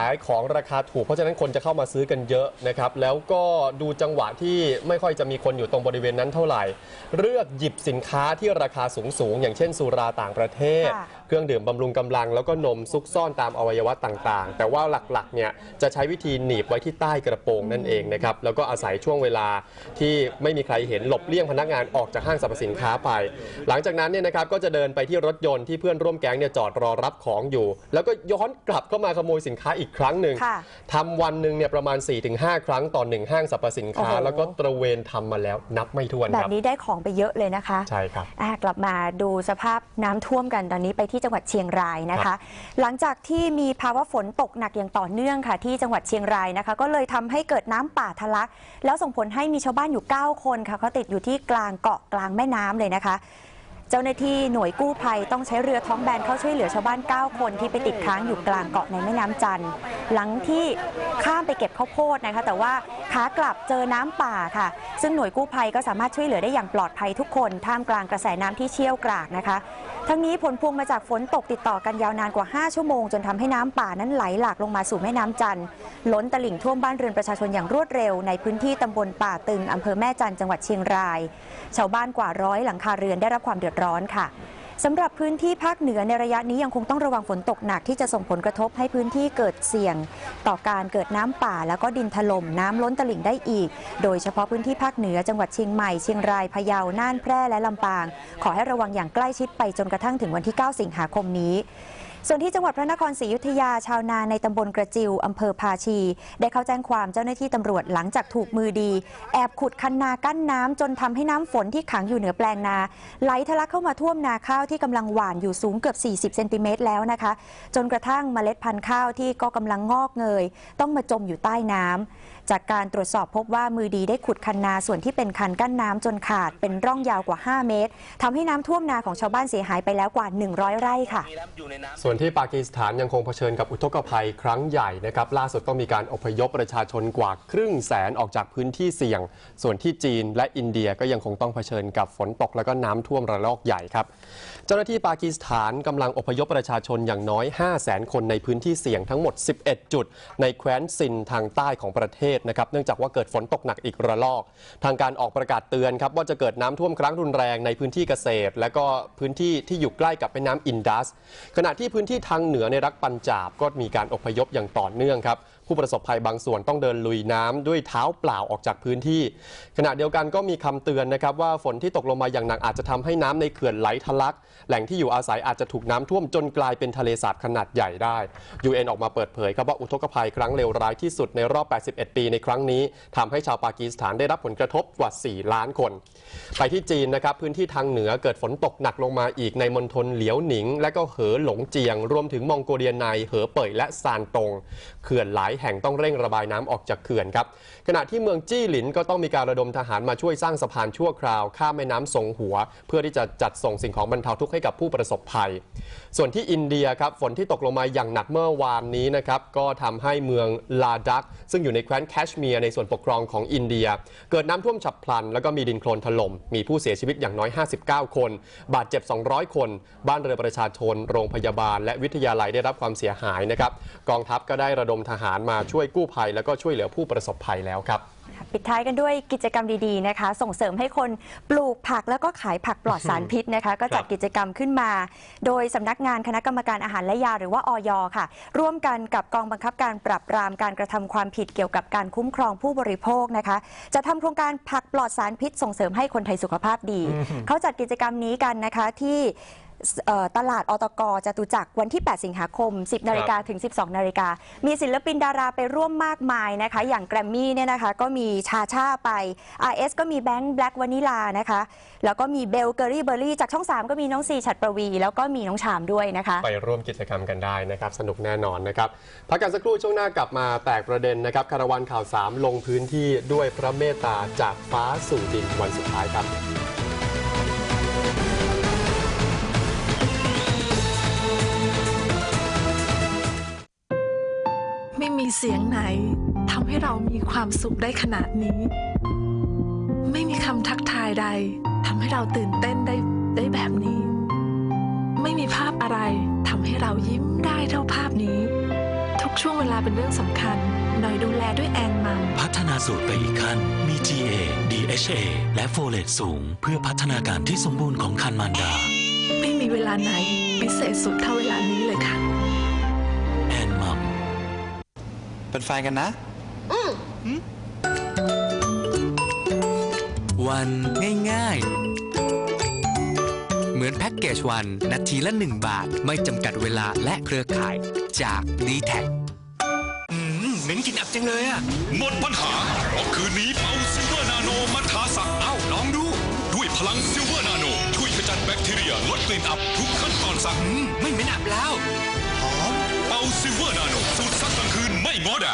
ายของราคาถูก เพราะฉะนั้นคนจะเข้ามาซื้อกันเยอะนะครับ แล้วก็ดูจังหวะที่ไม่ค่อยจะมีคนอยู่ตรงบริเวณนั้นเท่าไหร่ เลือกหยิบสินค้าที่ราคาสูงสูงๆอย่างเช่นสุราต่างประเทศ ค่ะ เครื่องดื่มบำรุงกำลังแล้วก็นมซุกซ่อนตามอวัยวะต่างๆ แต่ว่าหลักๆเนี่ยจะใช้วิธีหนีบไว้ที่ใต้กระโปรงนั่นเองนะครับ แล้วก็อาศัยช่วงเวลาที่ไม่มีใครเห็นหลบเลี่ยงพนักงานออกจากห้างสรรพสินค้าไป หลังจากนั้นเนี่ยนะครับก็จะเดินไปที่รถยนต์ที่เพื่อนร่วมแก๊งเนี่ยจอดรอรับของอยู่ แล้วก็ย้อนกลับเข้ามาขโมยสินค้าอีกครั้งหนึ่งค่ะทำวันหนึ่งเนี่ยประมาณ 4-5 ครั้งต่อหนึ่งห้างสรรพสินค้า โอ้โห แล้วก็ตระเวนทำมาแล้วนับไม่ถ้วนแบคบรับนี้ได้ของไปเยอะเลยนะคะใช่ครับ อะกลับมาดูสภาพน้ำท่วมกันตอนนี้ไปที่จังหวัดเชียงรายนะครัคะ บ หลังจากที่มีภาวะฝนตกหนักอย่างต่อเนื่องค่ะ ที่จังหวัดเชียงรายนะคะ ก็เลยทำให้เกิดน้ำป่าทะลัก แล้วส่งผลให้มีชาวบ้านอยู่ 9 คนค่ะเขาติดอยู่ที่กลางเกาะกลางแม่น้ำเลยนะคะ เจ้าหน้าที่หน่วยกู้ภัยต้องใช้เรือท้องแบนเข้าช่วยเหลือชาวบ้าน 9 คนที่ไปติดค้างอยู่กลางเกาะในแม่น้ำจันทร์หลังที่ข้ามไปเก็บข้าวโพดนะคะ แต่ว่าขากลับเจอน้ำป่าค่ะ ซึ่งหน่วยกู้ภัยก็สามารถช่วยเหลือได้อย่างปลอดภัยทุกคน ท่ามกลางกระแสน้ำที่เชี่ยวกรากนะคะ ทั้งนี้ผลพวงมาจากฝนตกติดต่อกันยาวนานกว่า 5 ชั่วโมง จนทำให้น้ำป่านั้นไหลหลากลงมาสู่แม่น้ำจันทร์ล้นตลิ่งท่วมบ้านเรือนประชาชนอย่างรวดเร็ว ในพื้นที่ตำบลป่าตึงอำเภอแม่จันทร์จังหวัดเชียงราย ชาวบ้านกว่าร้อยหลังคาเรือนได้รับความเดือดร้อนร้อนค่ะสำหรับพื้นที่ภาคเหนือในระยะนี้ยังคงต้องระวังฝนตกหนักที่จะส่งผลกระทบให้พื้นที่เกิดเสี่ยง ต่อการเกิดน้ำป่าแล้วก็ดินถล่มน้ำล้นตลิ่งได้อีก โดยเฉพาะพื้นที่ภาคเหนือจังหวัดเชียงใหม่เชียงรายพะเยาน่านแพร่และลำปาง ขอให้ระวังอย่างใกล้ชิดไปจนกระทั่งถึงวันที่ 9 สิงหาคมนี้ ส่วนที่จังหวัดพระนครศรีอยุธยาชาวนาในตำบลกระจิวอำเภอภาชี ได้เข้าแจ้งความเจ้าหน้าที่ตำรวจหลังจากถูกมือดี แอบขุดคันนากั้นน้ำจนทำให้น้ำฝนที่ขังอยู่เหนือแปลงนา ไหลทะลักเข้ามาท่วมนาข้าวที่กำลังหว่านอยู่สูงเกือบ 40 เซนติเมตรแล้วนะคะ จนกระทั่งเมล็ดพันธุ์ข้าวที่ก็กำลังงอกเงย ต้องมาจมอยู่ใต้น้ำจากการตรวจสอบพบว่ามือดีได้ขุดคันนาส่วนที่เป็นคันกั้นน้ำจนขาดเป็นร่องยาวกว่า 5 เมตรทำให้น้ำท่วมนาของชาวบ้านเสียหายไปแล้วกว่า 100 ไร่ค่ะส่วนที่ปากีสถานยังคงเผชิญกับอุทกภัยครั้งใหญ่นะครับ ล่าสุดต้องมีการอพยพประชาชนกว่าครึ่งแสนออกจากพื้นที่เสี่ยง ส่วนที่จีนและอินเดียก็ยังคงต้องเผชิญกับฝนตกแล้วก็น้ำท่วมระลอกใหญ่ครับ เจ้าหน้าที่ปากีสถานกำลังอพยพประชาชนอย่างน้อย 5 0 0แสนคนในพื้นที่เสี่ยงทั้งหมด 11 จุด ในแคว้นซินทางใต้ของประเทศนะครับเนื่องจากว่าเกิดฝนตกหนักอีกระลอก ทางการออกประกาศเตือนครับว่าจะเกิดน้ำท่วมครั้งรุนแรงในพื้นที่เกษตร และก็พื้นที่ที่อยู่ใกล้กับแม่น้ำอินดัส ขณะที่พื้นที่ทางเหนือในรัฐปัญจาบก็มีการอพยพอย่างต่อเนื่องครับผู้ประสบภัยบางส่วนต้องเดินลุยน้ำด้วยเท้าเปล่าออกจากพื้นที่ ขณะเดียวกันก็มีคำเตือนนะครับว่าฝนที่ตกลงมาอย่างหนักอาจจะทำให้น้ำในเขื่อนไหลทะลักแหล่งที่อยู่อาศัยอาจจะถูกน้ำท่วมจนกลายเป็นทะเลสาบขนาดใหญ่ได้ UN ออกมาเปิดเผยครับว่าอุทกภัยครั้งเลวร้ายที่สุดในรอบ 81 ปีในครั้งนี้ทำให้ชาวปากีสถานได้รับผลกระทบกว่า 4 ล้านคน ไปที่จีนนะครับพื้นที่ทางเหนือเกิดฝนตกหนักลงมาอีกในมณฑลเหลียวหนิง และก็เหอหลงเจียง รวมถึงมองโกเลียในเหอเป่ยและซานตงเขื่อนหลายแห่งต้องเร่งระบายน้ำออกจากเขื่อนครับขณะที่เมืองจี้หลินก็ต้องมีการระดมทหารมาช่วยสร้างสะพานชั่วคราว ข้ามแม่น้ำสงหัว เพื่อที่จะจัดส่งสิ่งของบรรเทาทุกข์ให้กับผู้ประสบภัย ส่วนที่อินเดียครับฝนที่ตกลงมาอย่างหนักเมื่อวานนี้นะครับก็ทำให้เมืองลาดัก ซึ่งอยู่ในแคว้นแคชเมียร์ในส่วนปกครองของอินเดีย เกิดน้ำท่วมฉับพลัน แล้วก็มีดินโคลนถล่มมีผู้เสียชีวิตอย่างน้อย 59 คน บาดเจ็บ 200 คน บ้านเรือประชาชน โรงพยาบาล และวิทยาลัยได้รับความเสียหายนะครับกองทัพก็ได้ระดมทหารมาช่วยกู้ภัย แล้วก็ช่วยเหลือผู้ประสบภัยแล้วครับ ปิดท้ายกันด้วยกิจกรรมดีๆนะคะ ส่งเสริมให้คนปลูกผักแล้วก็ขายผักปลอดสารพิษนะคะ ก็จัดกิจกรรมขึ้นมา โดยสำนักงานคณะกรรมการอาหารและยาหรือว่าออยค่ะ ร่วมกันกับกองบังคับการปราบปรามการกระทำความผิดเกี่ยวกับการคุ้มครองผู้บริโภคนะคะ จะทำโครงการผักปลอดสารพิษ ส่งเสริมให้คนไทยสุขภาพดี เขาจัดกิจกรรมนี้กันนะคะที่เอ่อ ตลาดอตกจตุจักรวันที่ 8 สิงหาคม 10 นาฬิกาถึง 12 นาฬิกา มีศิลปินดาราไปร่วมมากมายนะคะ อย่างแกรมมี่เนี่ยนะคะ ก็มีชาชาไป RS ก็มีแบงค์แบล็กวานิลานะคะ แล้วก็มีเบลเกอรี่เบอร์รี่จากช่อง 3 ก็มีน้องซีฉัดประวี แล้วก็มีน้องชามด้วยนะคะ ไปร่วมกิจกรรมกันได้นะครับ สนุกแน่นอนนะครับ พักกันสักครู่ช่วงหน้ากลับมาแตกประเด็นนะครับคารวันข่าว 3 ลงพื้นที่ด้วยพระเมตตาจากฟ้าสู่ดินวันสุดท้ายครับ เสียงไหนทำให้เรามีความสุขได้ขนาดนี้ ไม่มีคำทักทายใดทำให้เราตื่นเต้นได้ได้แบบนี้ ไม่มีภาพอะไรทำให้เรายิ้มได้เท่าภาพนี้ ทุกกช่วงเวลาเป็นเรื่องสำคัญ หน่อยดูแลด้วยแอนมัมพัฒนาสูตรไปอีกขั้น มี GA DHA และโฟเลตสูง เพื่อพัฒนาการที่สมบูรณ์ของคันมารดา ไม่มีเวลาไหนพิเศษสุดเท่าเวลานี้ เป็นแฟนกันนะวันง่ายๆ เหมือนแพ็กเกจวันนาทีละ 1 บาท ไม่จำกัดเวลาและเครือข่ายจาก d t แทอืมเหม็นกลินอับจังเลยอะหมดปัญหาเพราะคืนนี้เมาซิลเวอร์นาโนมาทาสักเอ้าลองดู ด้วยพลังซิลเวอร์นาโน ช่วยขจัดแบคทีเรีย ลดกลิ่นอับทุกขั้นตอนสักอืมไม่เหม็นอับแล้วเมาซิลเวอร์นาโนสูตรซักกลาง ไม่ง้อแด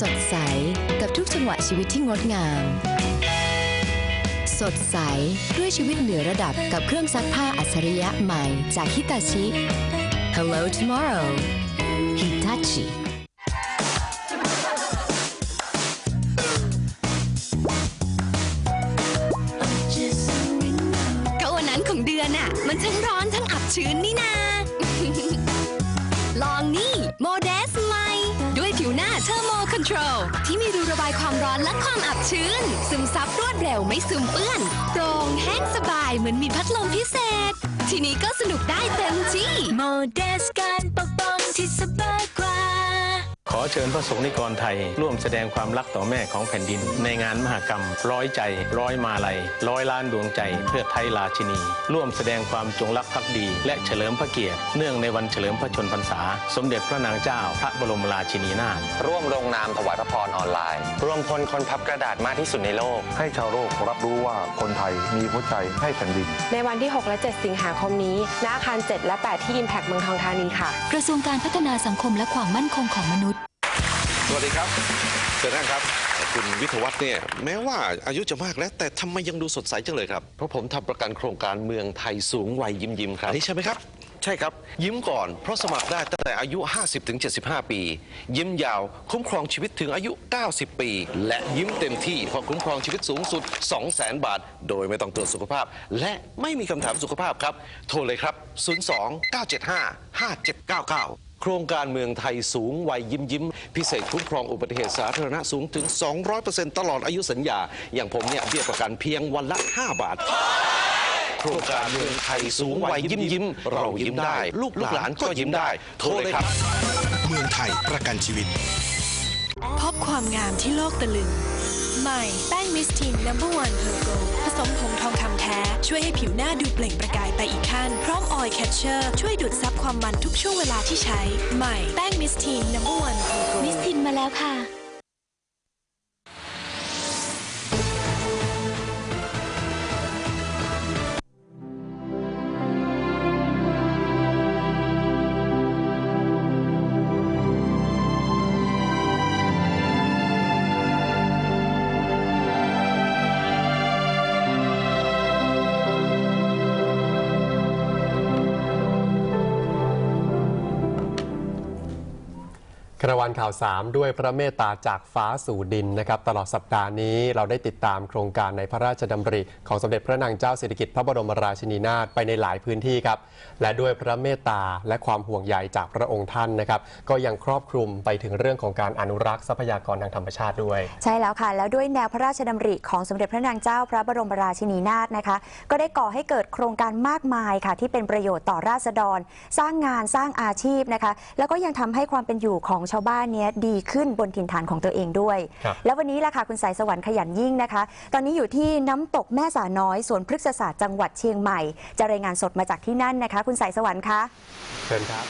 สดใสกับทุกจังหวะชีวิตที่งดงาม สดใสด้วยชีวิตเหนือระดับกับเครื่องซักผ้าอัจฉริยะใหม่จากฮิตาชิ Hello Tomorrow Hitachi ซับรวดเร็วไม่ซึมเปื้อนโปร่งแห้งสบายเหมือนมีพัดลมพิเศษ ทีนี้ก็สนุกได้เต็มที่ โมเดสการปกป้องที่สบายกว่า ขอเชิญพระสงฆ์นิกรไทย ร่วมแสดงความรักต่อแม่ของแผ่นดิน ในงานมหกรรม ร้อยใจ ร้อยมาลัย ร้อยล้านดวงใจ เพื่อไทยราชินี ร่วมแสดงความจงรักภักดี และเฉลิมพระเกียรติเนื่องในวันเฉลิมพระชนพรรษา สมเด็จพระนางเจ้า พระบรมราชินีนาถร่วมลงนามถวายพระพรออนไลน์ รวมพลคนพับกระดาษมากที่สุดในโลก ให้ชาวโลกรับรู้ว่าคนไทยมีหัวใจให้แผ่นดิน ในวันที่ 6 และ 7 สิงหาคมนี้ณอาคาร 7 และ 8 ที่ Impact เมืองทองธานีค่ะ กระทรวงการพัฒนาสังคมและความมั่นคงของมนุษย์ส วัสดีครับเชิญนั่งครับ คุณวิทยวัฒน์เนี่ยแม้ว่าอายุจะมากแล้ว แต่ทำไมยังดูสดใสจังเลยครับ เพราะผมทำประกันโครงการเมืองไทยสูงวัยยิ้มยิ้มครับ นี่ใช่ไหมครับ ใช่ครับ ยิ้มก่อน เพราะสมัครได้ตั้งแต่อายุ 50-75 ปี ยิ้มยาว คุ้มครองชีวิตถึงอายุ 90 ปี และยิ้มเต็มที่เพราะคุ้มครองชีวิตสูงสุด 200,000 บาท โดยไม่ต้องตรวจสุขภาพ และไม่มีคำถามสุขภาพครับ โทรเลยครับ 02-975-5799 โครงการเมืองไทยสูงวัยยิ้มยิ้ม พิเศษคุ้มครองอุบัติเหตุสาธารณะสูงถึง 200%ตลอดอายุสัญญา อย่างผมเนี่ยเบี้ยประกันเพียงวันละ 5 บาท โครงการเมืองไทยสูงวัยยิ้มยิ้ม เรายิ้มได้ ลูกหลานก็ยิ้มได้ โทรเลยครับ เมืองไทยประกันชีวิต พบความงามที่โลกตะลึง ใหม่ แป้งมิสทีน number one h e r g o ผสมผงทองคำแท้ ช่วยให้ผิวหน้าดูเปล่งประกายไปอีกขั้น พร้อมออยล์แคชเชอร์ ช่วยดูดซับความมันทุกช่วงเวลาที่ใช้ ใหม่ แป้งมิสทีน number one h e r g o มิสทินมาแล้วค่ะ รวันข่าว 3 ด้วยพระเมตตาจากฟ้าสู่ดินนะครับตลอดสัปดาห์นี้เราได้ติดตามโครงการในพระราชดำริ ของสมเด็จพระนางเจ้าสิริกิติ์พระบรมราชินีนาถไปในหลายพื้นที่ครับและด้วยพระเมตตาและความห่วงใยจากพระองค์ท่านนะครับก็ยังครอบคลุมไปถึงเรื่องของการอนุรักษ์ทรัพยากรทางธรรมชาติด้วย ใช่แล้วค่ะ แล้วด้วยแนวพระราชดำริของสมเด็จพระนางเจ้าพระบรมราชินีนาถนะคะก็ได้ก่อให้เกิดโครงการมากมายค่ะที่เป็นประโยชน์ต่อราษฎร สร้างงานสร้างอาชีพนะคะแล้วก็ยังทำให้ความเป็นอยู่ของชาวบ้านเนี้ยดีขึ้นบนถิ่นฐานของตัวเองด้วยครับแล้ววันนี้ล่ะค่ะคุณสายสวรรค์ขยันยิ่งนะคะ ตอนนี้อยู่ที่น้ำตกแม่สาน้อยสวนพฤกษศาสตร์จังหวัดเชียงใหม่ จะรายงานสดมาจากที่นั่นนะคะ คุณสายสวรรค์คะเชิญครับ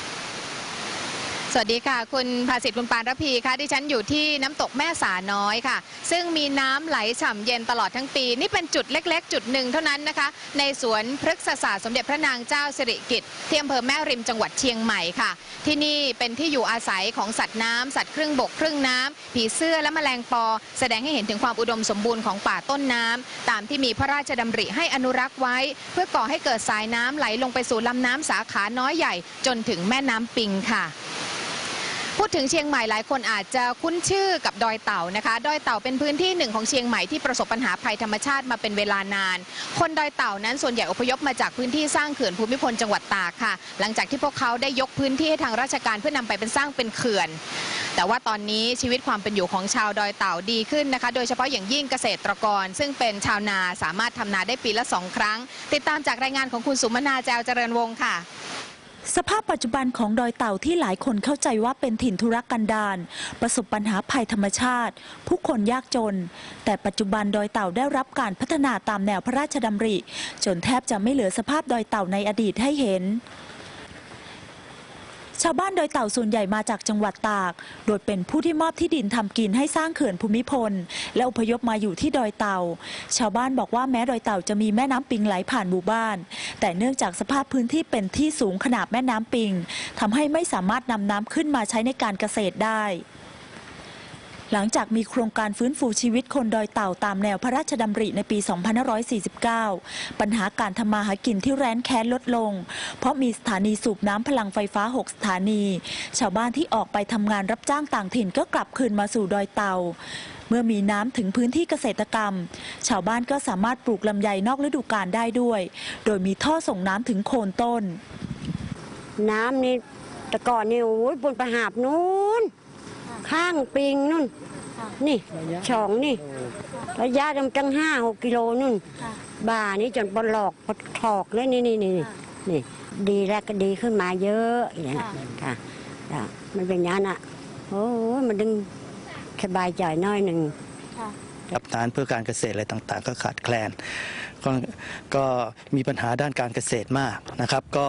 สวัสดีค่ะ คุณภาสิทธิ์คุณปานรพีค่ะดิฉันอยู่ที่น้ำตกแม่สาน้อยค่ะ ซึ่งมีน้ำไหลฉ่ำเย็นตลอดทั้งปี นี่เป็นจุดเล็ก ๆ จุดหนึ่งเท่านั้นนะคะ ในสวนพฤกษศาสตร์สมเด็จพระนางเจ้าสิริกิติ์ที่อำเภอแม่ริมจังหวัดเชียงใหม่ค่ะ ที่นี่เป็นที่อยู่อาศัยของสัตว์น้ำสัตว์ครึ่งบกครึ่งน้ำผีเสื้อและแมลงปอ แสดงให้เห็นถึงความอุดมสมบูรณ์ของป่าต้นน้ำตามที่มีพระราชดำริให้อนุรักษ์ไว้ เพื่อก่อให้เกิดสายน้ำไหลลงไปสู่ลำน้ำสาขาน้อยใหญ่ จนถึงแม่น้ำปิงค่ะ พูดถึงเชียงใหม่หลายคนอาจจะคุ้นชื่อกับดอยเต่านะคะ ดอยเต่าเป็นพื้นที่หนึ่งของเชียงใหม่ที่ประสบปัญหาภัยธรรมชาติมาเป็นเวลานาน คนดอยเต่านั้นส่วนใหญ่อพยพมาจากพื้นที่สร้างเขื่อนภูมิพลจังหวัดตากค่ะ หลังจากที่พวกเขาได้ยกพื้นที่ให้ทางราชการเพื่อนำไปเป็นสร้างเป็นเขื่อน แต่ว่าตอนนี้ชีวิตความเป็นอยู่ของชาวดอยเต่าดีขึ้นนะคะ โดยเฉพาะอย่างยิ่งเกษตรกร ซึ่งเป็นชาวนาสามารถทำนาได้ปีละสองครั้ง ติดตามจากรายงานของคุณสุมนาแจวเจริญวงศ์ค่ะ สภาพปัจจุบันของดอยเต่าที่หลายคนเข้าใจว่าเป็นถิ่นธุรกันดารประสบปัญหาภัยธรรมชาติ ผู้คนยากจน แต่ปัจจุบันดอยเต่าได้รับการพัฒนาตามแนวพระราชดำริ จนแทบจะไม่เหลือสภาพดอยเต่าในอดีตให้เห็น ชาวบ้านดอยเต่าส่วนใหญ่มาจากจังหวัดตาก โดยเป็นผู้ที่มอบที่ดินทำกินให้สร้างเขื่อนภูมิพล และอพยพมาอยู่ที่ดอยเต่า ชาวบ้านบอกว่าแม้ดอยเต่าจะมีแม่น้ำปิงไหลผ่านหมู่บ้าน แต่เนื่องจากสภาพพื้นที่เป็นที่สูงขนาดแม่น้ำปิงทำให้ไม่สามารถนำน้ำขึ้นมาใช้ในการเกษตรได้ หลังจากมีโครงการฟื้นฟูชีวิตคนดอยเต่าตามแนวพระราชดำริในปี 2549 ปัญหาการทำมาหากินที่แร้นแค้นลดลง เพราะมีสถานีสูบน้ำพลังไฟฟ้า 6 สถานี ชาวบ้านที่ออกไปทำงานรับจ้างต่างถิ่นก็กลับคืนมาสู่ดอยเต่าเมื่อมีน้ำถึงพื้นที่เกษตรกรรม ชาวบ้านก็สามารถปลูกลำไยนอกฤดูกาลได้ด้วย โดยมีท่อส่งน้ำถึงโคนต้น น้ำนี่แต่ก่อนนี่โอ้ยบนประหาบนู้น ข้างปิงนู่น นี่ช่องนี่ ระยะมันจังห้าหกกิโลนู่น บ่านี่จนปลอกปลถอกเลยนี่นี่นี่นี่ดีแล้วก็ดีขึ้นมาเยอะอย่างนี้ค่ะจ้ะมันเป็นอย่างนั้นอะโอ้ยมันดึงสบายใจน้อยหนึ่งกับฐานเพื่อการเกษตรอะไรต่างๆ ก็ขาดแคลนก็ก็มีปัญหาด้านการเกษตรมากนะครับ ก็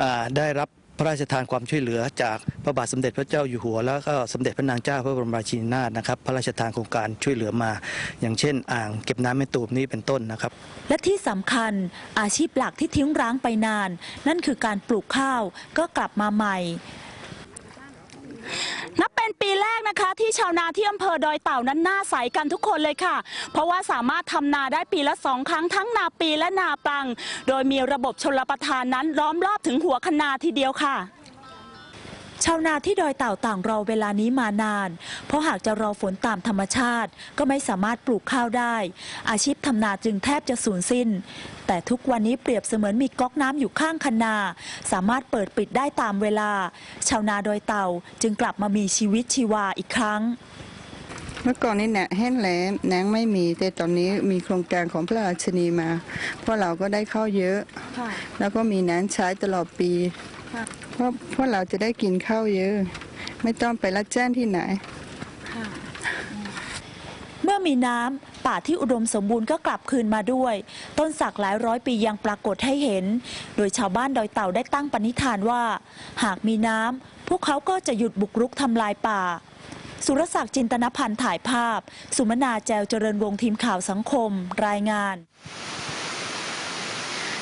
อ่าได้รับ พระราชทานความช่วยเหลือจากพระบาทสมเด็จพระเจ้าอยู่หัว แล้วก็สมเด็จพระนางเจ้าพระบรมราชินีนาถนะครับ พระราชทานโครงการช่วยเหลือมา อย่างเช่น อ่างเก็บน้ำแม่ตูมนี้เป็นต้นนะครับ และที่สำคัญอาชีพหลักที่ทิ้งร้างไปนาน นั่นคือการปลูกข้าวก็กลับมาใหม่ นับเป็นปีแรกนะคะที่ชาวนาที่อำเภอดอยเต่านั้นหน้าใสกันทุกคนเลยค่ะ เพราะว่าสามารถทำนาได้ปีละสองครั้งทั้งนาปีและนาปัง โดยมีระบบชลประทานนั้นล้อมรอบถึงหัวคะนาทีเดียวค่ะ ชาวนาที่ดอยเต่าต่างรอเวลานี้มานาน เพราะหากจะรอฝนตามธรรมชาติ ก็ไม่สามารถปลูกข้าวได้ อาชีพทำนาจึงแทบจะสูญสิ้น แต่ทุกวันนี้เปรียบเสมือนมีก๊อกน้ำอยู่ข้างคันนา สามารถเปิดปิดได้ตามเวลา ชาวนาดอยเต่าจึงกลับมามีชีวิตชีวาอีกครั้งเมื่อก่อนนี่แหนะแห้งแล้งแหนงไม่มี แต่ตอนนี้มีโครงการของพระราชินีมา เพราะเราก็ได้เข้าวเยอะ แล้วก็มีน้ำใช้ตลอดปี เพราะเพราะเราจะได้กินข้าวเยอะ ไม่ต้องไปรับจ้างที่ไหนเมื่อมีน้ำป่าที่อุดมสมบูรณ์ก็กลับคืนมาด้วย ต้นสักหลายร้อยปียังปรากฏให้เห็น โดยชาวบ้านดอยเต่าได้ตั้งปณิธานว่า หากมีน้ำพวกเขาก็จะหยุดบุกรุกทำลายป่าสุรศักดิ์จินตนพันธ์ถ่ายภาพ สุมนาแจวเจริญวงศ์ทีมข่าวสังคม รายงาน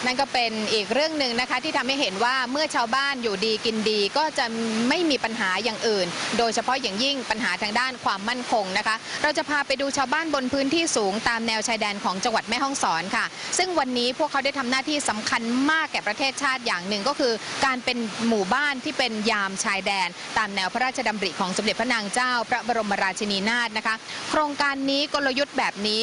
นั่นก็เป็นอีกเรื่องหนึ่งนะคะที่ทำให้เห็นว่าเมื่อชาวบ้านอยู่ดีกินดี ก็จะไม่มีปัญหาอย่างอื่น โดยเฉพาะอย่างยิ่งปัญหาทางด้านความมั่นคงนะคะ เราจะพาไปดูชาวบ้านบนพื้นที่สูงตามแนวชายแดนของจังหวัดแม่ฮ่องสอนค่ะ ซึ่งวันนี้พวกเขาได้ทำหน้าที่สำคัญมากแก่ประเทศชาติอย่างหนึ่งก็คือ การเป็นหมู่บ้านที่เป็นยามชายแดน ตามแนวพระราชดำริของสมเด็จพระนางเจ้า พระบรมราชินีนาถนะคะ โครงการนี้กลยุทธ์แบบนี้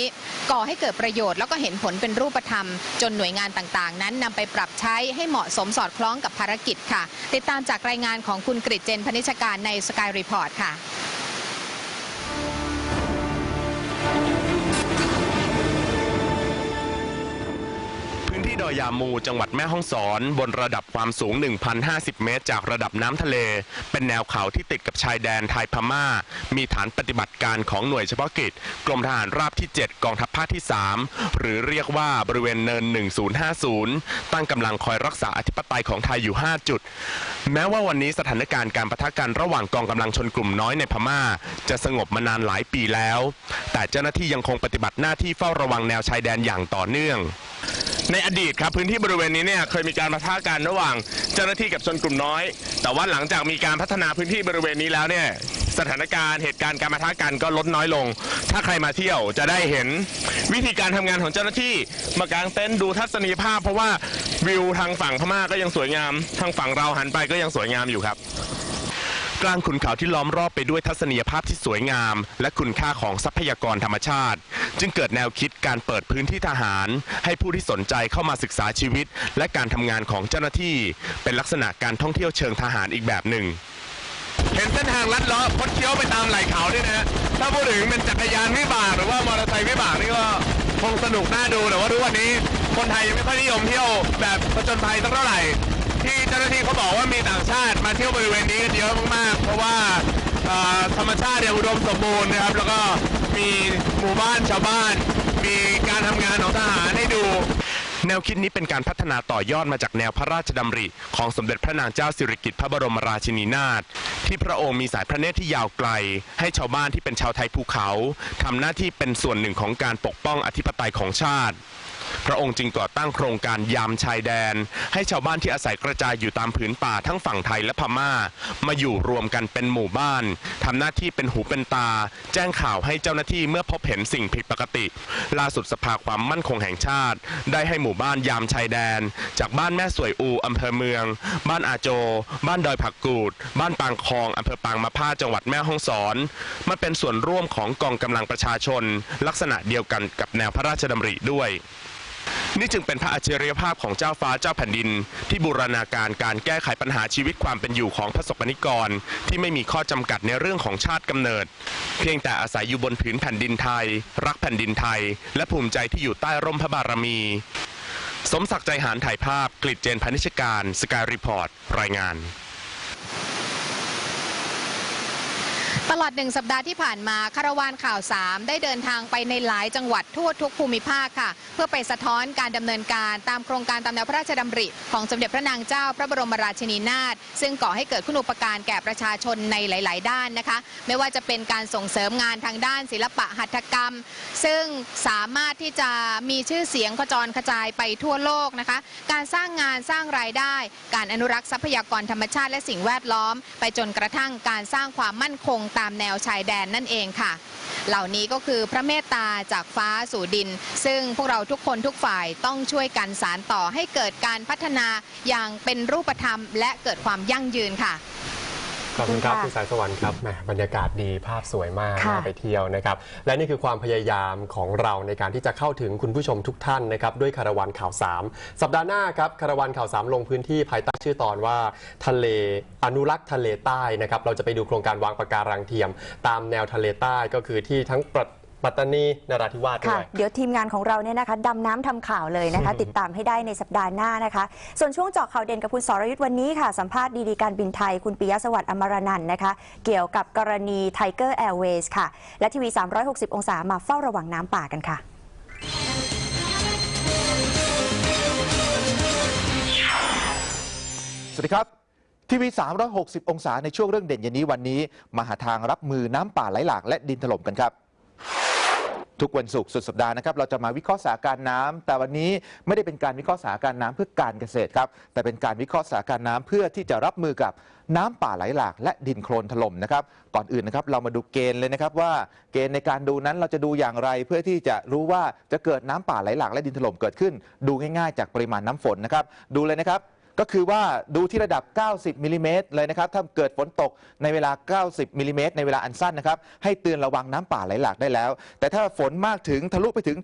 ก่อให้เกิดประโยชน์แล้วก็เห็นผลเป็นรูปธรรมจนหน่วยงานต่างๆ นั้นนำไปปรับใช้ให้เหมาะสมสอดคล้องกับภารกิจค่ะ ติดตามจากรายงานของคุณกริจเจนพนิชการในสกายรีพอร์ตค่ะ ดอยยามูจังหวัดแม่ฮ่องสอน บนระดับความสูง 1,050 เมตร จากระดับน้ำทะเล เป็นแนวเขาที่ติดกับชายแดนไทยพม่า มีฐานปฏิบัติการของหน่วยเฉพาะกิจ กรมทหารราบที่ 7 กองทัพภาคที่ 3 หรือเรียกว่าบริเวณเนิน 1050 ตั้งกำลังคอยรักษาอธิปไตยของไทยอยู่ 5 จุด แม้ว่าวันนี้สถานการณ์การปะทะกันระหว่างกองกำลังชนกลุ่มน้อยในพม่า จะสงบมานานหลายปีแล้ว แต่เจ้าหน้าที่ยังคงปฏิบัติหน้าที่เฝ้าระวังแนวชายแดนอย่างต่อเนื่องในอดีตครับพื้นที่บริเวณนี้เนี่ยเคยมีการปะทะกันระหว่างเจ้าหน้าที่กับชนกลุ่มน้อย แต่ว่าหลังจากมีการพัฒนาพื้นที่บริเวณนี้แล้วเนี่ยสถานการณ์เหตุการณ์การปะทะกันก็ลดน้อยลง ถ้าใครมาเที่ยวจะได้เห็นวิธีการทำงานของเจ้าหน้าที่ มากางเต็นท์ดูทัศนียภาพ เพราะว่าวิวทางฝั่งพม่าก็ยังสวยงาม ทางฝั่งเราหันไปก็ยังสวยงามอยู่ครับ กลางขุนเขาที่ล้อมรอบไปด้วยทัศนียภาพที่สวยงาม และคุณค่าของทรัพยากรธรรมชาติ จึงเกิดแนวคิดการเปิดพื้นที่ทหาร ให้ผู้ที่สนใจเข้ามาศึกษาชีวิต และการทำงานของเจ้าหน้าที่ เป็นลักษณะการท่องเที่ยวเชิงทหารอีกแบบหนึ่งเห็นเส้นทางลัดเลาะคดเคี้ยวไปตามไหล่เขาด้วยนะถ้าพูดถึงเป็นจักรยานวิบากหรือว่ามอเตอร์ไซค์วิบากนี่ก็คงสนุกน่าดูแต่ว่าทุกวันนี้ คนไทยยังไม่ค่อยนิยมเที่ยวแบบผจญภัยสักเท่าไหร่ ที่เจ้าหน้าที่เขาบอกว่ามีต่างชาติมาเที่ยวบริเวณนี้กันเยอะมากๆ เพราะว่าธรรมชาติเนี่ยอุดมสมบูรณ์นะครับ แล้วก็มีหมู่บ้านชาวบ้าน มีการทำงานของทหารให้ดู แนวคิดนี้เป็นการพัฒนาต่อยอดมาจากแนวพระราชดำริ ของสมเด็จพระนางเจ้าสิริกิติ์พระบรมราชินีนาถที่พระองค์มีสายพระเนตรที่ยาวไกล ให้ชาวบ้านที่เป็นชาวไทยภูเขาทำหน้าที่เป็นส่วนหนึ่งของการปกป้องอธิปไตยของชาติ พระองค์จึงก่อตั้งโครงการยามชายแดน ให้ชาวบ้านที่อาศัยกระจายอยู่ตามผืนป่าทั้งฝั่งไทยและพม่า มาอยู่รวมกันเป็นหมู่บ้านทำหน้าที่เป็นหูเป็นตา แจ้งข่าวให้เจ้าหน้าที่เมื่อพบเห็นสิ่งผิดปกติ ล่าสุดสภาความมั่นคงแห่งชาติ ได้ให้หมู่บ้านยามชายแดน จากบ้านแม่สวยอูอำเภอเมือง บ้านอาโจ บ้านดอยผักกูด บ้านปางคลองอำเภอปางมะผ้าจังหวัดแม่ฮ่องสอนมาเป็นส่วนร่วมของกองกำลังประชาชน ลักษณะเดียวกันกับแนวพระราชดำริด้วย นี่จึงเป็นพระอัจฉริยภาพของเจ้าฟ้าเจ้าแผ่นดิน ที่บูรณาการการแก้ไขปัญหาชีวิตความเป็นอยู่ของพระสกนิกร ที่ไม่มีข้อจำกัดในเรื่องของชาติกำเนิด เพียงแต่อาศัยอยู่บนผืนแผ่นดินไทย รักแผ่นดินไทย และภูมิใจที่อยู่ใต้ร่มพระบารมี สมศักดิ์ใจหารถ่ายภาพกลิดเจนพนิชการ สกายรีพอร์ต รายงาน ตลอดหนึ่งสัปดาห์ที่ผ่านมาคาราวานข่าว 3 ได้เดินทางไปในหลายจังหวัดทั่วทุกภูมิภาคค่ะ เพื่อไปสะท้อนการดำเนินการตามโครงการตามแนวพระราชดำริ ของสมเด็จพระนางเจ้าพระบรมราชินีนาถซึ่งก่อให้เกิดคุณูปการแก่ประชาชนในหลาย ๆ ด้านนะคะ ไม่ว่าจะเป็นการส่งเสริมงานทางด้านศิลปะหัตถกรรม ซึ่งสามารถที่จะมีชื่อเสียงขจรกระจายไปทั่วโลกนะคะ การสร้างงานสร้างรายได้ การอนุรักษ์ทรัพยากรธรรมชาติและสิ่งแวดล้อม ไปจนกระทั่งการสร้างความมั่นคงตามแนวชายแดนนั่นเองค่ะ เหล่านี้ก็คือพระเมตตาจากฟ้าสู่ดิน ซึ่งพวกเราทุกคนทุกฝ่ายต้องช่วยกันสารต่อให้เกิดการพัฒนาอย่างเป็นรูปธรรม และเกิดความยั่งยืนค่ะ ขอบคุณครับขอบคุณค่ะคุณสายสวรรค์ครับแหมบรรยากาศดีภาพสวยมากค่ะน่าไปเที่ยวนะครับ และนี่คือความพยายามของเราในการที่จะเข้าถึงคุณผู้ชมทุกท่านนะครับด้วยคาราวานข่าว 3 สัปดาห์หน้าครับคาราวานข่าว 3 ลงพื้นที่ภายใต้ชื่อตอนว่า ทะเลอนุรักษ์ทะเลใต้นะครับเราจะไปดูโครงการวางปะการังเทียม ตามแนวทะเลใต้ก็คือที่ทั้งปัต ปัตตานีนราธิวาสด้ค่ะวย เดี๋ยวทีมงานของเราเนี่ยนะคะดำน้ำทำข่าวเลยนะคะ ติดตามให้ได้ในสัปดาห์หน้านะคะ ส่วนช่วงเจาะข่าวเด่นกับคุณสรยุทธ์วันนี้ค่ะ สัมภาษณ์ดีๆการบินไทย คุณปิยะสวัสดิ์อมรนันท์นะคะ เกี่ยวกับกรณี Tiger Airways ค่ะ และทีวี 360 องศามาเฝ้าระวังน้ำป่ากันค่ะ สวัสดีครับ ทีวี 360 องศาในช่วงเรื่องเด่นเย็นนี้วันนี้ มาหาทางรับมือน้ำป่าไหลหลากและดินถล่มกันครับ ทุกวันศุกร์สุดสัปดาห์นะครับเราจะมาวิเคราะห์สถานการณ์น้ำแต่วันนี้ไม่ได้เป็นการวิเคราะห์สถานการณ์น้ำเพื่อการเกษตรครับแต่เป็นการวิเคราะห์สถานการณ์น้ำเพื่อที่จะรับมือกับน้ำป่าไหลหลากและดินโคลนถล่มนะครับก่อนอื่นนะครับเรามาดูเกณฑ์เลยนะครับว่าเกณฑ์ในการดูนั้นเราจะดูอย่างไร เพื่อที่จะรู้ว่าจะเกิดน้ำป่าไหลหลากและดินถล่มเกิดขึ้น ดูง่ายๆ จากปริมาณน้ำฝนนะครับดูเลยนะครับ ก็คือว่าดูที่ระดับ 90มิลลิเมตรเลยนะครับ ถ้าเกิดฝนตกในเวลา 90มิลลิเมตรในเวลาอันสั้นนะครับ ให้เตือนระวังน้ำป่าไหลหลากได้แล้ว แต่ถ้าฝนมากถึงทะลุไปถึง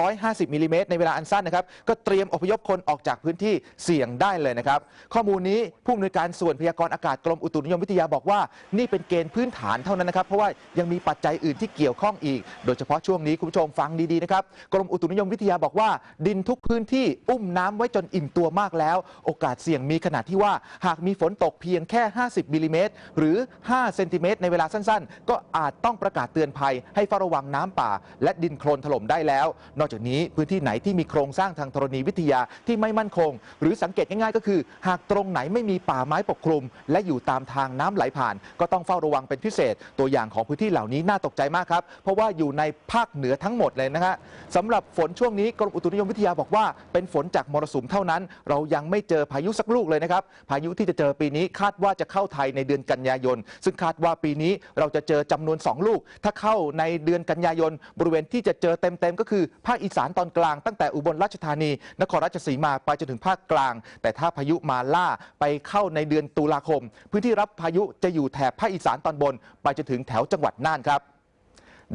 150มิลลิเมตรในเวลาอันสั้นนะครับ ก็เตรียมอพยพคนออกจากพื้นที่เสี่ยงได้เลยนะครับ ข้อมูลนี้ผู้อำนวยการส่วนพยากรณ์อากาศกรมอุตุนิยมวิทยาบอกว่า นี่เป็นเกณฑ์พื้นฐานเท่านั้นนะครับ เพราะว่ายังมีปัจจัยอื่นที่เกี่ยวข้องอีก โดยเฉพาะช่วงนี้คุณผู้ชมฟังดีๆนะครับกรมอุตุนิยมวิทยาบอกว่า ดินทุกพื้นที่อุ้มน้ำไว้จนอิ่มตัวมากแล้วโอกาสเสี่ยงมีขนาดที่ว่า หากมีฝนตกเพียงแค่ 50มิลลิเมตรหรือ 5 เซนติเมตรในเวลาสั้น ๆ ก็อาจต้องประกาศเตือนภัย ให้เฝ้าระวังน้ำป่า และดินโคลนถล่มได้แล้ว นอกจากนี้พื้นที่ไหนที่มีโครงสร้างทางธรณีวิทยาที่ไม่มั่นคง หรือสังเกตง่ายๆ ก็คือ หากตรงไหนไม่มีป่าไม้ปกคลุม และอยู่ตามทางน้ำไหลผ่าน ก็ต้องเฝ้าระวังเป็นพิเศษ ตัวอย่างของพื้นที่เหล่านี้น่าตกใจมากครับเพราะว่าอยู่ในภาคเหนือทั้งหมดเลยนะฮะสำหรับฝนช่วงนี้กรมอุตุนิยมวิทยาบอกว่าเป็นฝนจากมรสุมเท่านั้น เรายังไม่เจอพายุายุสักลูกเลยนะครับ พายุที่จะเจอปีนี้คาดว่าจะเข้าไทยในเดือนกันยายน ซึ่งคาดว่าปีนี้เราจะเจอจำนวน 2 ลูก ถ้าเข้าในเดือนกันยายน บริเวณที่จะเจอเต็มๆก็คือภาคอีสานตอนกลาง ตั้งแต่อุบลราชธานี นครราชสีมาไปจนถึงภาคกลาง แต่ถ้าพายุมาล่าไปเข้าในเดือนตุลาคม พื้นที่รับพายุจะอยู่แถบภาคอีสานตอนบน ไปจนถึงแถวจังหวัดน่านครับ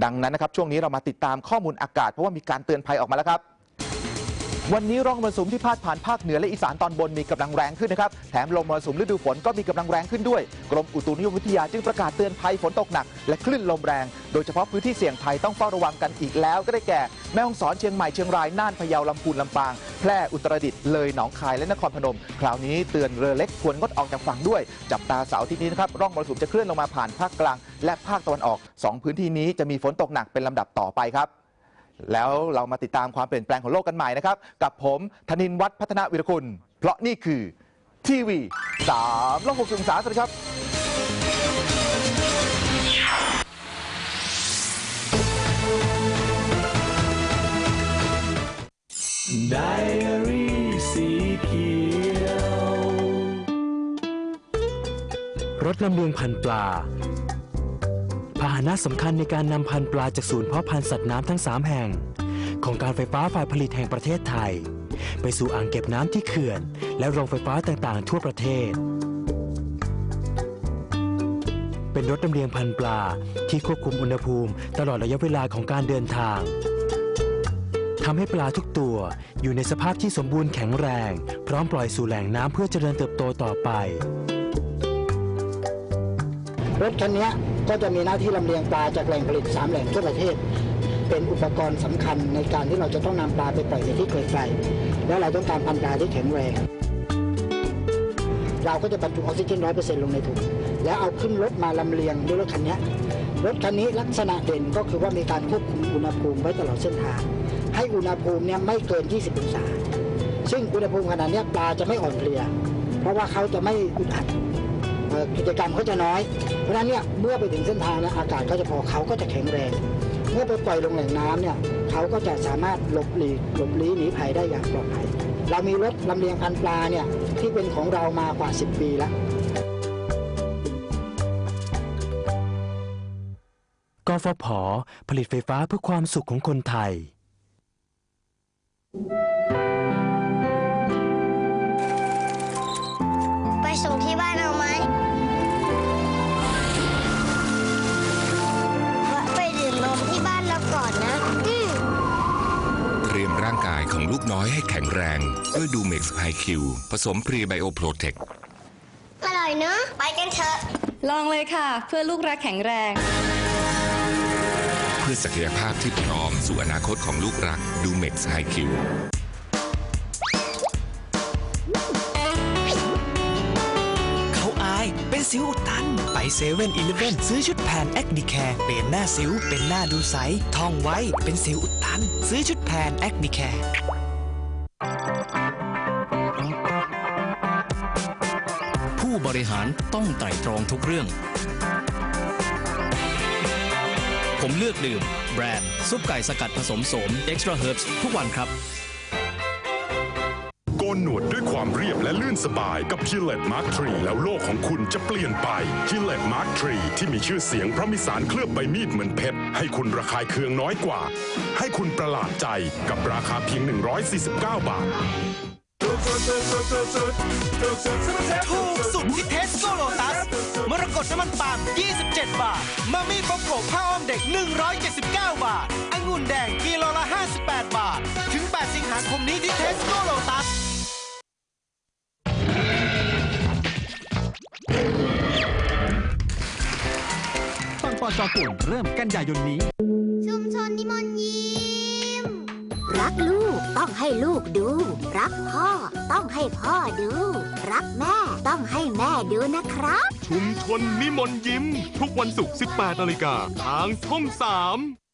ดังนั้นนะครับช่วงนี้เรามาติดตามข้อมูลอากาศเพราะว่ามีการเตือนภัยออกมาแล้วครับ วันนี้ร่องมรสุมที่พาดผ่านภาคเหนือและอีสานตอนบนมีกำลังแรงขึ้นนะครับ แถมลมมรสุมฤดูฝนก็มีกำลังแรงขึ้นด้วย กรมอุตุนิยมวิทยาจึงประกาศเตือนภัยฝนตกหนัก และคลื่นลมแรง โดยเฉพาะพื้นที่เสี่ยงภัยต้องเฝ้าระวังกันอีกแล้วก็ได้แก่ แม่ฮ่องสอนเชียงใหม่เชียงรายน่านพะเยาลำพูนลำปาง แพร่อุตรดิตถ์เลยหนองคายและนครพนม คราวนี้เตือนเรือเล็กควรงดออกจากฝั่งด้วย จับตาเสาร์ที่นี้นะครับร่องมรสุมจะเคลื่อนลงมาผ่านภาคกลาง และภาคตะวันออกสองพื้นที่นี้จะมีฝนตกหนักเป็นลำดับต่อไปครับ แล้วเรามาติดตามความเปลี่ยนแปลงของโลกกันใหม่นะครับ กับผมธนินวัฒน์พัฒนาวิรคุณ เพราะนี่คือทีวี3โลก6องศาสวัสดีครับ ไดอารี่สีเขียว รถลำเลียงพันธุ์ปลาพา หนะสำคัญในการนำพันธุ์ปลาจากศูนย์เพาะพันธุ์สัตว์น้ำทั้ง 3 แห่ง ของการไฟฟ้าฝ่ายผลิตแห่งประเทศไทย ไปสู่อ่างเก็บน้ำที่เขื่อน และโรงไฟฟ้าต่างๆ ทั่วประเทศ เป็นรถลำเลียงพันธุ์ปลาที่ควบคุมอุณหภูมิ ตลอดระยะเวลาของการเดินทางทำให้ปลาทุกตัวอยู่ในสภาพที่สมบูรณ์แข็งแรง พร้อมปล่อยสู่แหล่งน้ำเพื่อเจริญเติบโตต่อไป รถคันนี้ก็จะมีหน้าที่ลำเลียงปลาจากแหล่งผลิต3แหล่งทั่วประเทศ เป็นอุปกรณ์สำคัญในการที่เราจะต้องนำปลาไปปล่อยในที่ไกลๆแล้วเราต้องการพันธุ์ปลาที่แข็งแรง เราก็จะบรรจุออกซิเจนร้อยเปอร์เซ็นต์ลงในถุงแล้วเอาขึ้นรถมาลำเลียงด้วยรถคันนี้รถคันนี้ลักษณะเด่นก็คือว่ามีการควบคุมอุณหภูมิไว้ตลอดเส้นทาง ให้อุณหภูมิเนี่ยไม่เกิน 20 องศา ซึ่งอุณหภูมิขนาดนี้ปลาจะไม่อ่อนเพลีย เพราะว่าเขาจะไม่อึดอัด กิจกรรมเขาจะน้อย เพราะฉะนั้นเนี่ยเมื่อไปถึงเส้นทางนะอากาศก็จะพอเขาก็จะแข็งแรง เมื่อไปปล่อยลงแหล่งน้ำเนี่ยเขาก็จะสามารถหลบหลีกหลบลี้หนีภัยได้อย่างปลอดภัย เรามีรถลำเลียงพันธุ์ปลาเนี่ยที่เป็นของเรามากว่า 10 ปีแล้วกฟผ ผลิตไฟฟ้าเพื่อความสุขของคนไทย ไปส่งที่ ของลูกน้อยให้แข็งแรงด้วยดูเม็กซ์ไฮคิวผสมพรีไบโอโปรเทค อร่อยเนอะไปกันเถอะ ลองเลยค่ะ เพื่อลูกรักแข็งแรง เพื่อศักยภาพที่พร้อมสู่อนาคตของลูกรักดูเม็กซ์ไฮคิว สิวอุดตัน ไปเซเว่นอีเลฟเว่นซื้อชุดแผ่นแอคนิแคร์เปลี่ยนหน้าสิวเป็นหน้าดูใสท่องไว้เป็นสิวอุดตัน ซื้อชุดแผ่นแอคนิแคร์ผู้บริหารต้องไตร่ตรองทุกเรื่อง ผมเลือกดื่ม แบรนด์ ซุปไก่สกัดผสมโสม Extra Herbs ทุกวันครับ นหนวดด้วยความเรียบและลื่นสบายกับ Gillette Mark 3แล้วโลกของคุณจะเปลี่ยนไป Gillette Mark 3ที่มีชื่อเสียงเพราะมีสารเคลือบใบมีดเหมือนเพชรให้คุณระคายเคืองน้อยกว่า ให้คุณประหลาดใจกับราคาเพียง 149 บาทถูกสุดที่เทสโกโลตัสมรกตน้ำมันปาล์ม 27 บาท มามี่ป๊อปโกผ้าอ้อมเด็ก 179 บาท องุ่นแดงกิโลละ 58 บาท ถึง 8 สิงหาคมนี้ที่เทสโกโลตัส จอป่วนเริ่มกันยายนนี้ ชุมชนนิมนต์ยิ้ม รักลูกต้องให้ลูกดู รักพ่อต้องให้พ่อดู รักแม่ต้องให้แม่ดูนะครับ ชุมชนนิมนต์ยิ้ม ทุกวันศุกร์ 18นาฬิกาทางช่อง 3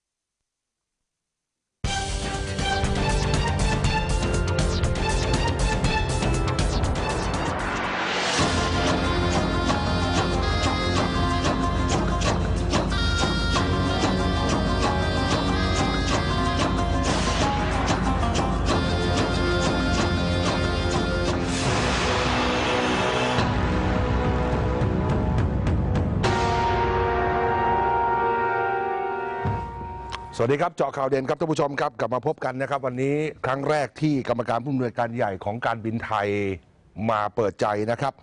สวัสดีครับเจาะข่าวเด่นครับท่านผู้ชมครับกลับมาพบกันนะครับ วันนี้ครั้งแรกที่กรรมการผู้อำนวยการใหญ่ของการบินไทยมาเปิดใจนะครับ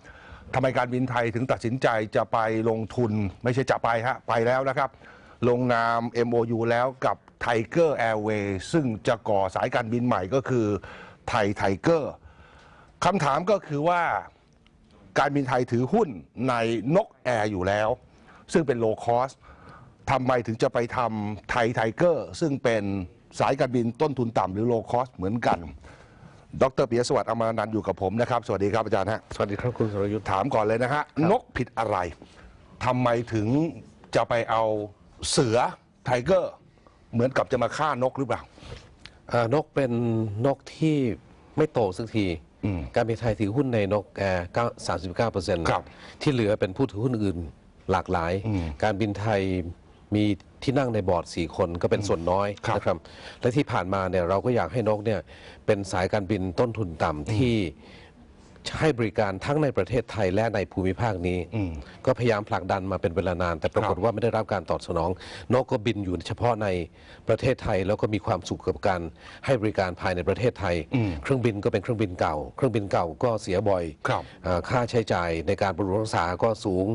ทำไมการบินไทยถึงตัดสินใจจะไปลงทุนไม่ใช่จะไปฮะไปแล้วนะครับ ลงนาม MOU แล้วกับ Tiger Airways ซึ่งจะก่อสายการบินใหม่ก็คือไทยไทเกอร์คำถามก็คือว่าการบินไทยถือหุ้นในนกแอร์อยู่แล้ว ซึ่งเป็นโลคอส ทำไมถึงจะไปทำไทยไทเกอร์ ซึ่งเป็นสายการบินต้นทุนต่ำหรือโลคอสเหมือนกัน ดรปิยสวัสดิ์อมรนันท์อยู่กับผมนะครับ สวัสดีครับอาจารย์ฮะสวัสดีครับคุณสรยุทธ์ถามก่อนเลยนะฮะนกผิดอะไรทำไมถึงจะไปเอาเสือไทเกอร์เหมือนกับจะมาฆ่านกหรือเปล่า อ่านกเป็นนกที่ไม่โตสักทีการบินไทยถือหุ้นในนกแอร์39เปอร์เซ็นต์ที่เหลือเป็นผู้ถือหุ้นอื่นหลากหลายการบินไทย มีที่นั่งในบอร์ด 4 คนก็เป็นส่วนน้อยนะครับ และที่ผ่านมาเนี่ยเราก็อยากให้นกเนี่ยเป็นสายการบินต้นทุนต่ำที่ ให้บริการทั้งในประเทศไทยและในภูมิภาคนี้ ก็พยายามผลักดันมาเป็นเวลานาน แต่ปรากฏว่าไม่ได้รับการตอบสนอง นกก็บินอยู่เฉพาะในประเทศไทย แล้วก็มีความสุขกับการให้บริการภายในประเทศไทย เครื่องบินก็เป็นเครื่องบินเก่า เครื่องบินเก่าก็เสียบ่อยอ่าค่าใช้จ่ายในการบำรุงรักษาก็สูง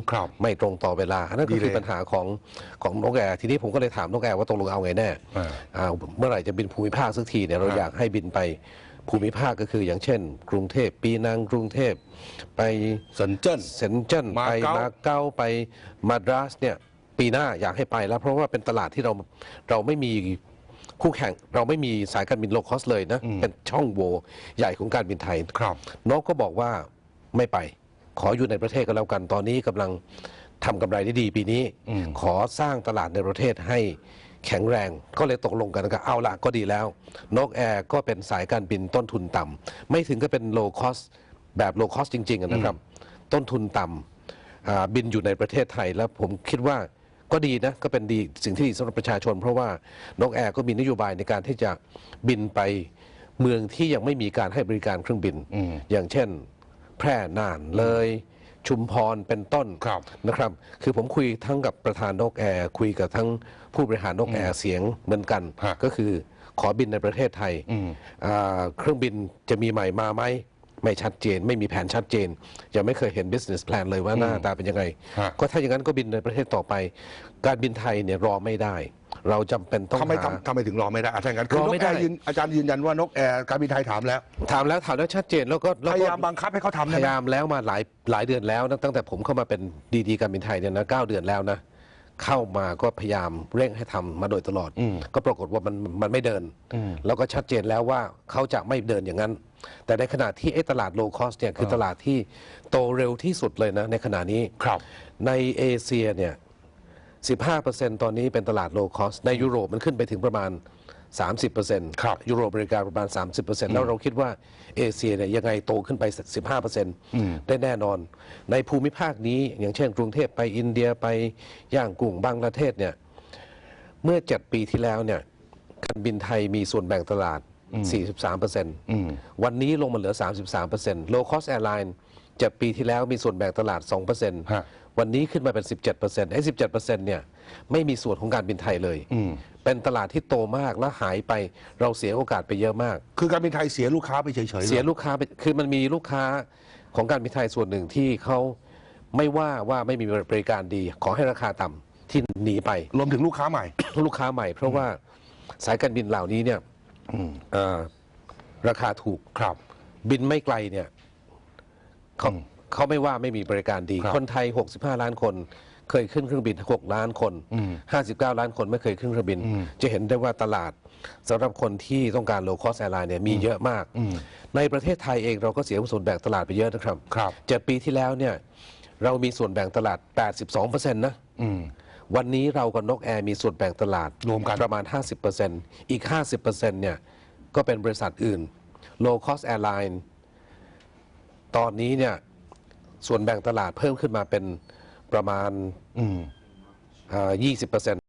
ไม่ตรงต่อเวลาอันนั่นก็คือปัญหาของของนกแอร์ทีนี้ผมก็เลยถามนกแอร์ว่าตกลงเอาไงแน่อ่าเมื่อไหร่จะบินภูมิภาคสักทีเนี่ยเราอยากให้บินไป ภูมิภาคก็คืออย่างเช่น กรุงเทพปีนังกรุงเทพไปเซนเจิ้นเซนเจิ้นมาไปเก๊ามาเก๊าไปมาดรัสเนี่ยปีหน้าอยากให้ไปแล้วเพราะว่าเป็นตลาดที่เราเราไม่มีคู่แข่งเราไม่มีสายการบินโลคอสเลยนะ เป็นช่องโหว่ใหญ่ของการบินไทยน้องก็บอกว่าไม่ไป ขออยู่ในประเทศก็แล้วกันตอนนี้กำลังทำกำไรได้ดีปีนี้ ขอสร้างตลาดในประเทศให้ แข็งแรงก็เลยตกลงกันนะครับเอาละก็ดีแล้ว นกแอร์ก็เป็นสายการบินต้นทุนต่ำไม่ถึงก็เป็นโลคอสแบบโลคอสจริงๆอะนะครับ ต้นทุนต่ำอ่าบินอยู่ในประเทศไทยแล้วผมคิดว่าก็ดีนะ ก็เป็นดีสิ่งที่ดีสำหรับประชาชน เพราะว่านกแอร์ก็มีนโยบายในการที่จะบินไปเมืองที่ยังไม่มีการให้บริการเครื่องบิน อย่างเช่น แพร่น่านเลย ชุมพรเป็นต้นนะครับ คือผมคุยทั้งกับประธานนกแอร์คุยกับทั้งผู้บริหารนกแอร์เสียงเหมือนกัน ก็คือขอบินในประเทศไทยอ่าเครื่องบินจะมีใหม่มาไหมไม่ชัดเจน ไม่มีแผนชัดเจน ยังไม่เคยเห็น business plan เลยว่าหน้าตาเป็นยังไง ก็ถ้าอย่างนั้นก็บินในประเทศต่อไป การบินไทยเนี่ยรอไม่ได้ เราจำเป็นต้องทำไมหา ทำทำไมถึงรอไม่ได้อะถ้าอย่างนั้นคืรออนกไม่แอได้ ร์ยืนอาจารย์ยืนยันว่านกแอร์การบินไทยถามแล้วถามแล้วถามแล้วชัดเจนแล้วก็แล้วพก็ ยายามบังคับให้เขาทำพได้ไหม ยายามแล้วมาหลายหลายเดือนแล้วนะตั้งแต่ผมเข้ามาเป็นดีดีการบินไทยเนี่ยนะเก้าเดือนแล้วนะ เข้ามาก็พยายามเร่งให้ทำมาโดยตลอด ก็ปรากฏว่ามันมันไม่เดิน แล้วก็ชัดเจนแล้วว่าเขาจะไม่เดินอย่างนั้น แต่ในขณะที่ไอ้ตลาดโลคอสเนี่ยคือตลาดที่โตเร็วที่สุดเลยนะในขณะนี้ในเอเชียเนี่ย 15%ตอนนี้เป็นตลาดโลคอสในยุโรปมันขึ้นไปถึงประมาณ 30%ครับยุโรปอเมริกาประมาณ 30%แล้วเราคิดว่าเอเชียเนี่ยยังไงโตขึ้นไป 15%ได้แน่นอน ในภูมิภาคนี้อย่างเช่นกรุงเทพไปอินเดียไปย่างกุ้งบังประเทศเนี่ยเมื่อ 7 ปีที่แล้วเนี่ยการบินไทยมีส่วนแบ่งตลาด 43%วันนี้ลงมาเหลือ 33% low cost airline 7ปีที่แล้วมีส่วนแบ่งตลาด 2% วันนี้ขึ้นมาเป็น 17%ไอ้ 17%เนี่ยไม่มีส่วนของการบินไทยเลย เป็นตลาดที่โตมากและหายไปเราเสียโอกาสไปเยอะมาก คือการบินไทยเสียลูกค้าไปเฉยๆเสียลูกค้าไปคือมันมีลูกค้าของการบินไทยส่วนหนึ่งที่เขาไม่ว่าว่าไม่มีบริการดี ขอให้ราคาต่ำที่หนีไป รวมถึงลูกค้าใหม่ ลูกค้าใหม่ เพราะว่าสายการบินเหล่านี้เนี่ยเอ่อราคาถูก ครับ บินไม่ไกลเนี่ยเขา เขาไม่ว่าไม่มีบริการดีครับคนไทย 65 ล้านคน เคยขึ้นเครื่องบิน 6 ล้านคน 59 ล้านคนไม่เคยขึ้นเครื่องบิน จะเห็นได้ว่าตลาดสำหรับคนที่ต้องการ low cost airline เนี่ยมีเยอะมาก ในประเทศไทยเองเราก็เสียส่วนแบ่งตลาดไปเยอะนะครับเจ็ดปีที่แล้วเนี่ยเรามีส่วนแบ่งตลาด 82%นะวันนี้เรากับนกแอร์มีส่วนแบ่งตลาดรวมกันประมาณ 50%อีก 50%เนี่ยก็เป็นบริษัทอื่น low cost airline ตอนนี้เนี่ย ส่วนแบ่งตลาดเพิ่มขึ้นมาเป็นประมาณ20%